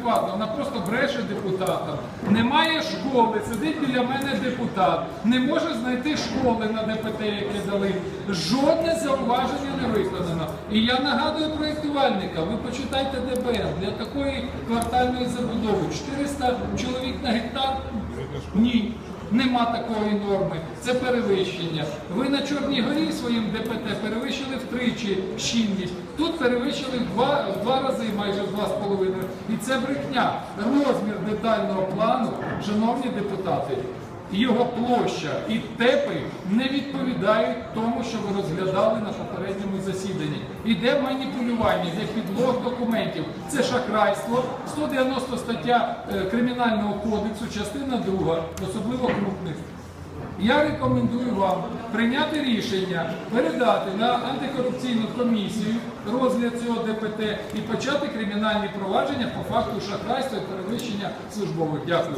неадекватно, вона просто бреше депутатам. Немає школи, сидить біля мене депутат, не може знайти школи на ДПТ, яке дали. Жодне зауваження не виконано. І я нагадую проєктувальника, ви почитайте ДБН для такої квартальної забудови. 400 чоловік на гектар? Ні. Нема такої норми, це перевищення. Ви на Чорній горі своїм ДПТ перевищили втричі щільність. Тут перевищили в два, в два рази, майже два з половиною. І це брехня. Розмір детального плану, шановні депутати, його площа і тепи не відповідають тому, що ви розглядали на попередньому засіданні. Іде маніпулювання, йде підлог документів. Це шахрайство, 190 стаття е, Кримінального кодексу, частина 2, особливо крупних. Я рекомендую вам прийняти рішення, передати на антикорупційну комісію розгляд цього ДПТ і почати кримінальні провадження по факту шахрайства і перевищення службових. Дякую.